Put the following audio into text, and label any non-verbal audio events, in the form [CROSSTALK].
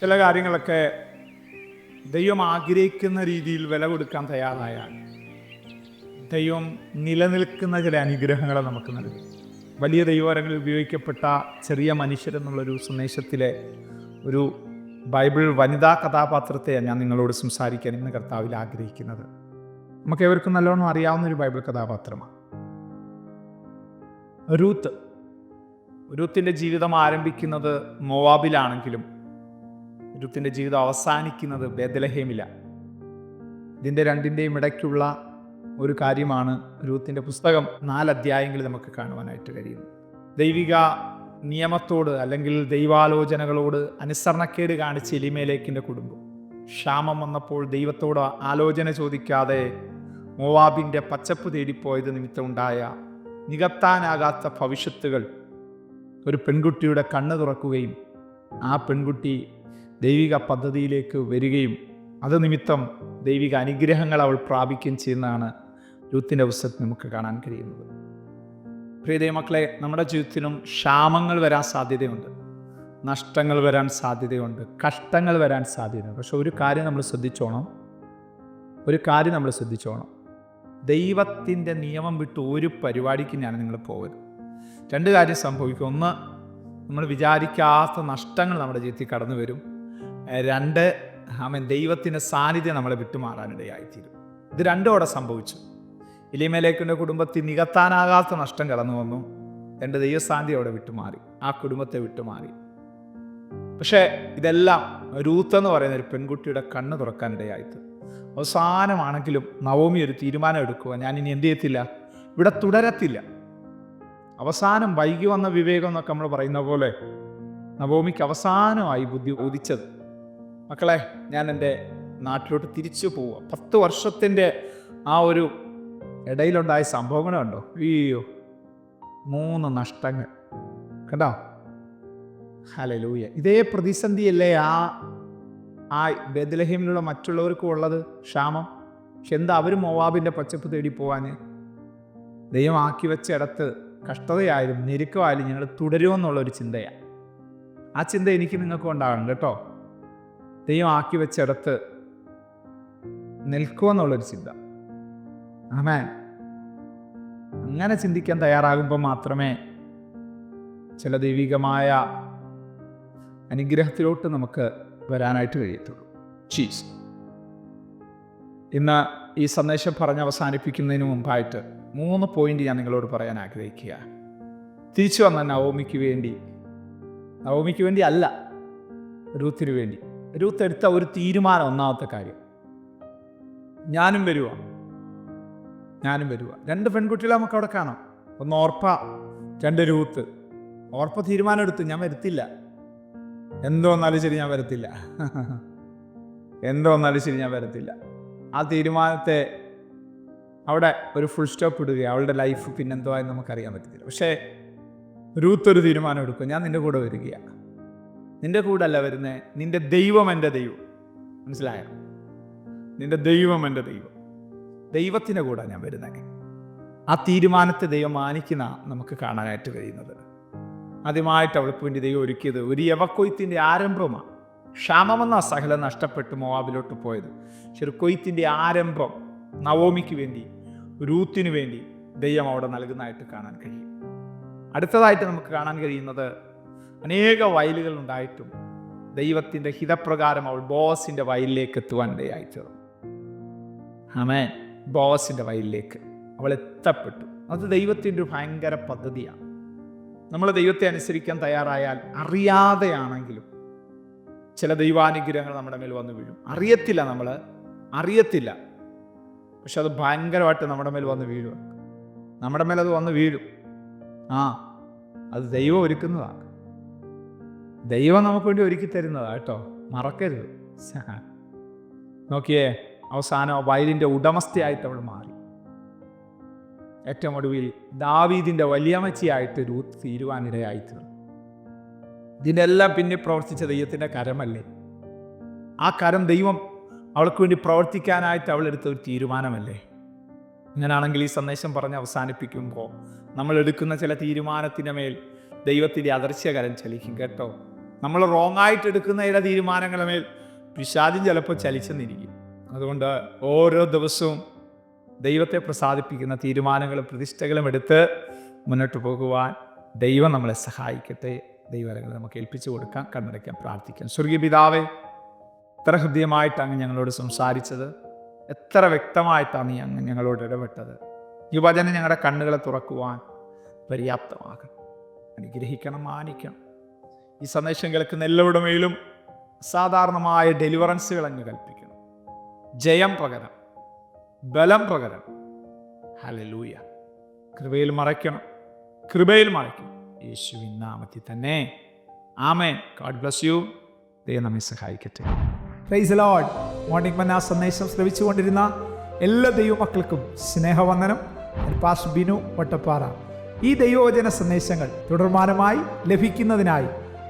ചില കാര്യങ്ങളൊക്കെ ദൈവം ആഗ്രഹിക്കുന്ന രീതിയിൽ വില കൊടുക്കാൻ തയ്യാറായാൽ ദൈവം നിലനിൽക്കുന്ന ചില അനുഗ്രഹങ്ങളെ നമുക്ക് നൽകും. വലിയ ദൈവവരങ്ങളിൽ ഉപയോഗിക്കപ്പെട്ട ചെറിയ മനുഷ്യരെന്നുള്ളൊരു സന്ദേശത്തിലെ ഒരു ബൈബിൾ വനിതാ കഥാപാത്രത്തെയാണ് ഞാൻ നിങ്ങളോട് സംസാരിക്കാൻ ഇന്ന് കർത്താവിൽ ആഗ്രഹിക്കുന്നത്. നമുക്ക് ഏവർക്കും നല്ലോണം അറിയാവുന്ന ഒരു ബൈബിൾ കഥാപാത്രമാണ്. റൂത്ത്. രൂത്തിന്റെ ജീവിതം ആരംഭിക്കുന്നത് മോവാബിലാണെങ്കിലും രൂത്തിന്റെ ജീവിതം അവസാനിക്കുന്നത് ബേദലഹേമില ഇതിന്റെ രണ്ടിന്റെയും ഇടയ്ക്കുള്ള ഒരു കാര്യമാണ് രൂത്തിന്റെ പുസ്തകം നാല് അധ്യായങ്ങളിൽ നമുക്ക് കാണുവാനായിട്ട് കഴിയുന്നു ദൈവിക നിയമത്തോട് അല്ലെങ്കിൽ ദൈവാലോചനകളോട് അനുസരണക്കേട് കാണിച്ച് എലിമേലേക്കിന്റെ കുടുംബം. ക്ഷാമം വന്നപ്പോൾ ദൈവത്തോട് ആലോചന ചോദിക്കാതെ മോവാബിന്റെ പച്ചപ്പ് തേടിപ്പോയത് നിമിത്തം ഉണ്ടായ നികത്താനാകാത്ത ഭവിഷ്യത്തുകൾ ഒരു പെൺകുട്ടിയുടെ കണ്ണ് തുറക്കുകയും ആ പെൺകുട്ടി ദൈവിക പദ്ധതിയിലേക്ക് വരികയും അത് നിമിത്തം ദൈവിക അനുഗ്രഹങ്ങൾ അവൾ പ്രാപിക്കുകയും ചെയ്യുന്നതാണ് ലൂത്തിന്റെ പുസ്തകത്തിൽ നമുക്ക് കാണാൻ കഴിയുന്നത്. പ്രിയ മക്കളെ നമ്മുടെ ജീവിതത്തിലും ക്ഷാമങ്ങൾ വരാൻ സാധ്യതയുണ്ട്. നഷ്ടങ്ങൾ വരാൻ സാധ്യതയുണ്ട്. കഷ്ടങ്ങൾ വരാൻ സാധ്യതയുണ്ട്. പക്ഷെ ഒരു കാര്യം നമ്മൾ ശ്രദ്ധിച്ചോണം. ഒരു കാര്യം നമ്മൾ ശ്രദ്ധിച്ചോണം. ദൈവത്തിന്റെ നിയമം വിട്ട് ഒരു പരിപാടിക്ക് ഞാൻ നിങ്ങൾ പോകരുത്. രണ്ട് കാര്യം സംഭവിക്കും. ഒന്ന് നമ്മൾ വിചാരിക്കാത്ത നഷ്ടങ്ങൾ നമ്മുടെ ജീവിതത്തിൽ കടന്നു വരും രണ്ട് ആമൻ ദൈവത്തിന്റെ സാന്നിധ്യം നമ്മളെ വിട്ടുമാറാനിടയായിത്തീരും. ഇത് രണ്ടോടെ സംഭവിച്ചു. ഇലിമേലേക്കിന്റെ കുടുംബത്തിൽ നികത്താനാകാത്ത നഷ്ടം കടന്നു വന്നു. എന്റെ ദൈവസാന്നിധ്യം അവിടെ വിട്ടുമാറി. ആ കുടുംബത്തെ വിട്ടുമാറി. പക്ഷേ ഇതെല്ലാം രൂത്ത് എന്ന് പറയുന്ന ഒരു പെൺകുട്ടിയുടെ കണ്ണ് തുറക്കാനിടയായിട്ട് അവസാനമാണെങ്കിലും നവോമി ഒരു തീരുമാനം എടുക്കുക. ഞാൻ ഇനി എന്ത് ചെയ്യത്തില്ല? ഇവിടെ തുടരത്തില്ല. അവസാനം വൈകി വന്ന വിവേകം എന്നൊക്കെ നമ്മൾ പറയുന്ന പോലെ നവോമിക്ക് അവസാനമായി ബുദ്ധി ഉദിച്ചത് മക്കളെ ഞാൻ എന്റെ നാട്ടിലോട്ട് തിരിച്ചു പോവുക. പത്ത് വർഷത്തിന്റെ ആ ഒരു ഇടയിലുണ്ടായ സംഭവങ്ങളുണ്ടോ അയ്യോ മൂന്ന് നഷ്ടങ്ങൾ. കണ്ടോ? ഹലലൂയ ഇതേ പ്രതിസന്ധിയല്ലേ ആ ആ ബദലഹീമിലുള്ള മറ്റുള്ളവർക്കും ഉള്ളത് ക്ഷാമം? പക്ഷെ എന്താ അവർ മോവാബിന്റെ പച്ചപ്പ് തേടി പോവാൻ ദൈവം ആക്കി വെച്ച ഇടത്ത് കഷ്ടതയായാലും ഞെരുക്കമായാലും ഞങ്ങൾ തുടരുമെന്നുള്ള ഒരു ചിന്തയാണ് ആ ചിന്ത എനിക്ക് നിങ്ങൾക്കും ഉണ്ടാകണം കേട്ടോ. ദൈവം ആക്കി വെച്ചിടത്ത് നിൽക്കുമെന്നുള്ളൊരു ചിന്ത. ആമേ അങ്ങനെ ചിന്തിക്കാൻ തയ്യാറാകുമ്പോൾ മാത്രമേ ചില ദൈവികമായ അനുഗ്രഹത്തിലോട്ട് നമുക്ക് വരാനായിട്ട് കഴിയത്തുള്ളൂ. ചീസ് ഇന്ന് ഈ സന്ദേശം പറഞ്ഞ് അവസാനിപ്പിക്കുന്നതിന് മുമ്പായിട്ട് മൂന്ന് പോയിന്റ് ഞാൻ നിങ്ങളോട് പറയാൻ ആഗ്രഹിക്കുക. തിരിച്ചു വന്ന നവോമിക്ക് വേണ്ടി നവോമിക്ക് വേണ്ടി അല്ല രൂത്തിന് വേണ്ടി. രൂത്ത് എടുത്ത ഒരു തീരുമാനം ഒന്നാമത്തെ കാര്യം. ഞാനും വരുക ഞാനും വരുക രണ്ട് പെൺകുട്ടികളെ നമുക്ക് അവിടെ കാണാം. ഒന്ന് ഓർപ്പ രണ്ട് രൂത്ത്. ഓർപ്പ തീരുമാനം എടുത്തു ഞാൻ വരുത്തില്ല. എന്തോ വന്നാലും ശരി ഞാൻ വരത്തില്ല. എന്തോ വന്നാലും ശരി ഞാൻ വരത്തില്ല. ആ തീരുമാനത്തെ അവിടെ ഒരു ഫുൾ സ്റ്റോപ്പ് ഇടുക അവളുടെ ലൈഫ് പിന്നെന്തോ ആയെന്ന് നമുക്കറിയാൻ പറ്റത്തില്ല. പക്ഷേ രൂത്ത് ഒരു തീരുമാനം എടുക്കും. ഞാൻ നിന്റെ കൂടെ വരികയാണ് നിന്റെ കൂടെ അല്ല വരുന്നത് നിന്റെ ദൈവം എന്റെ ദൈവം. മനസ്സിലായോ? നിന്റെ ദൈവം എന്റെ ദൈവം. ദൈവത്തിന്റെ കൂടെ ഞാൻ വരുന്നത് ആ തീരുമാനത്തെ ദൈവം മാനിക്കുന്ന നമുക്ക് കാണാനായിട്ട് കഴിയുന്നത്. ആദ്യമായിട്ട് അവൾക്ക് വേണ്ടി ദൈവം ഒരുക്കിയത് ഒരു യവക്കൊയ്ത്തിന്റെ ആരംഭമാണ് ക്ഷാമമെന്ന സഹല നഷ്ടപ്പെട്ട് മോവാബിലോട്ട് പോയത്. പക്ഷെ ഒരു കൊയ്ത്തിന്റെ ആരംഭം നവോമിക്ക് വേണ്ടി രൂത്തിനു വേണ്ടി ദൈവം അവിടെ നൽകുന്നതായിട്ട് കാണാൻ കഴിയും. അടുത്തതായിട്ട് നമുക്ക് കാണാൻ കഴിയുന്നത് അനേക വയലുകൾ ഉണ്ടായിട്ടും ദൈവത്തിന്റെ ഹിതപ്രകാരം അവൾ ബോസിന്റെ വയലിലേക്ക് എത്തുവാൻ ഇടയായി തീർന്നു ആമേ ബോസിന്റെ വയലിലേക്ക് അവൾ എത്തപ്പെട്ടു. അത് ദൈവത്തിന്റെ ഒരു ഭയങ്കര പദ്ധതിയാണ്. നമ്മൾ ദൈവത്തെ അനുസരിക്കാൻ തയ്യാറായാൽ അറിയാതെയാണെങ്കിലും ചില ദൈവാനുഗ്രഹങ്ങൾ നമ്മുടെ മേൽ വന്നു വീഴും. അറിയത്തില്ല നമ്മൾ അറിയത്തില്ല. പക്ഷെ അത് ഭയങ്കരമായിട്ട് നമ്മുടെ മേൽ വന്ന് വീഴും നമ്മുടെ മേൽ അത് വന്ന് വീഴും. ആ അത് ദൈവം ഒരുക്കുന്നതാണ്. ദൈവം നമുക്ക് വേണ്ടി ഒരുക്കി തരുന്നതാ കേട്ടോ. മറക്കരുത്. [LAUGHS] നോക്കിയേ അവസാനം വയലിന്റെ ഉടമസ്ഥയായിട്ട് അവൾ മാറി. ഏറ്റവും ഒടുവിൽ ദാവീദിന്റെ വലിയമച്ചിയായിട്ട് രൂത്ത് തീരുവാനിടയായിത്തീർന്നു ഇതിനെല്ലാം പിന്നെ പ്രവർത്തിച്ച ദൈവത്തിന്റെ കരമല്ലേ? ആ കരം ദൈവം അവൾക്ക് വേണ്ടി പ്രവർത്തിക്കാനായിട്ട് അവൾ എടുത്ത ഒരു തീരുമാനമല്ലേ? അങ്ങനാണെങ്കിൽ ഈ സന്ദേശം പറഞ്ഞ് അവസാനിപ്പിക്കുമ്പോൾ നമ്മൾ എടുക്കുന്ന ചില തീരുമാനത്തിന്റെ മേൽ ദൈവത്തിന്റെ അദർശ്യകരം ചലിക്കും കേട്ടോ. നമ്മൾ റോങ് ആയിട്ട് എടുക്കുന്ന ചില തീരുമാനങ്ങളുടെ മേൽ പിശാചും ചിലപ്പോൾ ചലിച്ചെന്നിരിക്കും. അതുകൊണ്ട് ഓരോ ദിവസവും ദൈവത്തെ പ്രസാദിപ്പിക്കുന്ന തീരുമാനങ്ങളും പ്രതിഷ്ഠകളും എടുത്ത് മുന്നോട്ട് പോകുവാൻ ദൈവം നമ്മളെ സഹായിക്കട്ടെ. ദൈവങ്ങൾ നമുക്ക് ഏൽപ്പിച്ചു കൊടുക്കാം കണ്ണടയ്ക്കാൻ പ്രാർത്ഥിക്കാം. സ്വർഗീയ പിതാവേ എത്ര ഹൃദ്യമായിട്ടാണ് ഞങ്ങളോട് സംസാരിച്ചത്. എത്ര വ്യക്തമായിട്ടാണ് നീ അങ്ങ് ഞങ്ങളോട് ഇടപെട്ടത്. ഈ വചനം ഞങ്ങളുടെ കണ്ണുകളെ തുറക്കുവാൻ പര്യാപ്തമാകണം. അനുഗ്രഹിക്കണം മാനിക്കണം. ഈ സന്ദേശം കേൾക്കുന്ന എല്ലാവരുടെ മേലും സാധാരണമായ ഡെലിവറൻസുകൾ അങ്ങ് കൽപ്പിക്കണം ജയം പകരം ബലം പകരം ഹലലൂയ കൃപയിൽ മറയ്ക്കണം. കൃപയിൽ മറയ്ക്കണം. യേശുവിൻ നാമത്തിൽ തന്നെ. ആമേ ഗോഡ് ബ്ലസ് യു ദൈവം നമ്മെ സഹായിക്കട്ടെ. പ്രൈസ് ലോഡ് മോർണിംഗ് മന്ന സന്ദേശം ശ്രവിച്ചുകൊണ്ടിരുന്ന എല്ലാ ദൈവമക്കൾക്കും സ്നേഹവന്ദനം. പാസ് ബിനു വട്ടപ്പാറ. ഈ ദൈവവചന സന്ദേശങ്ങൾ തുടർമാനമായി ലഭിക്കുന്നതിനായി